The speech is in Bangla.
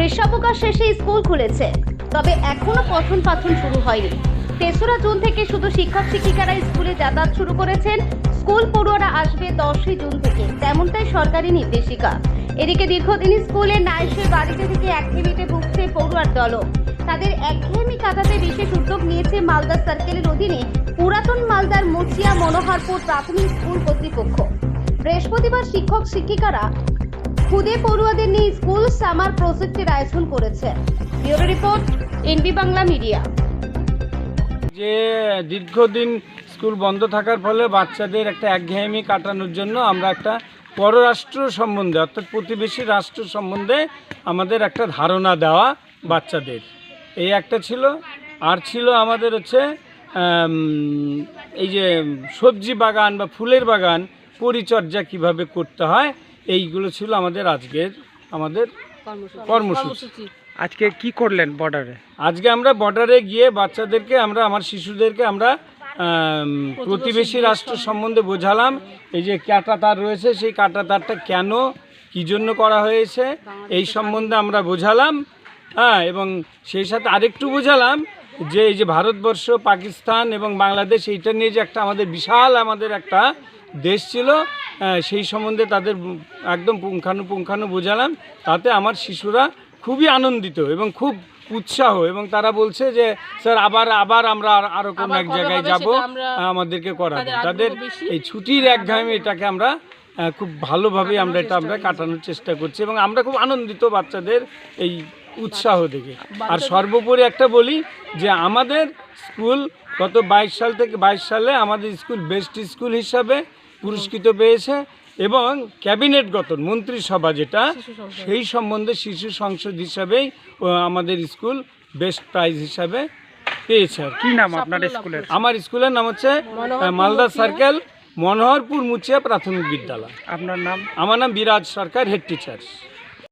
গ্রীষ্মাবকাশ শেষে স্কুল খুলেছে, তবে এখনও পঠন পাঠন শুরু হয়নি। তেসরা জুন থেকে শুধু শিক্ষক শিক্ষিকারা স্কুলে যাতায়াত শুরু করেছেন। স্কুল পড়ুয়ারা আসবে দশই জুন থেকে, তেমনটাই সরকারি নির্দেশিকা। এদিকে দীর্ঘদিন স্কুলে না এসে বাড়িতে থেকে একঘেয়েমিতে ভুগছে পড়ুয়ার দলও তাদের একঘেয়েমি কাটাতে বিশেষ উদ্যোগ নিয়েছে মালদা সার্কেলের অধীনে পুরাতন মালদার মুচিয়া মনোহরপুর প্রাথমিক স্কুল কর্তৃপক্ষ। বৃহস্পতিবার শিক্ষক শিক্ষিকারা খুদে পড়ুয়াদের নিয়ে স্কুল সামার প্রজেক্টের আয়োজন করেছে। Report, NB Bangla media. যে দীর্ঘদিন স্কুল বন্ধ থাকার ফলে বাচ্চাদের একটা একঘেয়েমি কাটানোর জন্য আমরা একটা পররাষ্ট্র সম্বন্ধে, অর্থাৎ প্রতিবেশী রাষ্ট্র সম্বন্ধে আমাদের একটা ধারণা দেওয়া বাচ্চাদের। এই একটা ছিল। আর ছিল আমাদের হচ্ছে এই যে সবজি বাগান বা ফুলের বাগান পরিচর্যা কীভাবে করতে হয় এইগুলো ছিল আমাদের আজকের আমাদের কর্মসূচি। আজকে কি করলেন বর্ডারে? আজকে আমরা বর্ডারে গিয়ে বাচ্চাদেরকে আমরা আমার শিশুদেরকে আমরা প্রতিবেশী রাষ্ট্র সম্বন্ধে বোঝালাম। এই যে কাটা তার রয়েছে সেই কাটা তারটা কেন কী জন্য করা হয়েছে এই সম্বন্ধে আমরা বোঝালাম। হ্যাঁ এবং সেই সাথে আরেকটু বোঝালাম যে এই যে ভারতবর্ষ পাকিস্তান এবং বাংলাদেশ এইটা নিয়ে যে একটা আমাদের বিশাল আমাদের একটা দেশ ছিল। সেই সম্বন্ধে তাদের একদম পুঙ্খানুপুঙ্খানু বোঝালাম। তাতে আমার শিশুরা খুবই আনন্দিত এবং খুব উৎসাহ এবং তারা বলছে যে স্যার আবার আবার আমরা আর- আরও কোনো এক জায়গায় যাব? আমাদেরকে করাবে তাদের এই ছুটির একঘামে এটাকে আমরা খুব ভালোভাবে আমরা এটা আমরা কাটানোর চেষ্টা করছি এবং আমরা খুব আনন্দিত বাচ্চাদের এই উৎসাহ দেখে। আর সর্বোপরি একটা বলি যে আমাদের স্কুল গত বাইশ সাল থেকে বাইশ সালে আমাদের স্কুল বেস্ট স্কুল হিসাবে পুরস্কৃত পেয়েছে এবং ক্যাবিনেট গঠন মন্ত্রিসভা যেটা সেই সম্বন্ধে শিশু সংসদ হিসাবেই আমাদের স্কুল বেস্ট প্রাইজ হিসাবে পেয়েছে আর কি। কি নাম আপনার স্কুলের? আমার স্কুলের নাম হচ্ছে মালদা সার্কেল মনোহরপুর মুচিয়া প্রাথমিক বিদ্যালয়। আপনার নাম? আমার নাম বিরাজ সরকার হেড টিচার।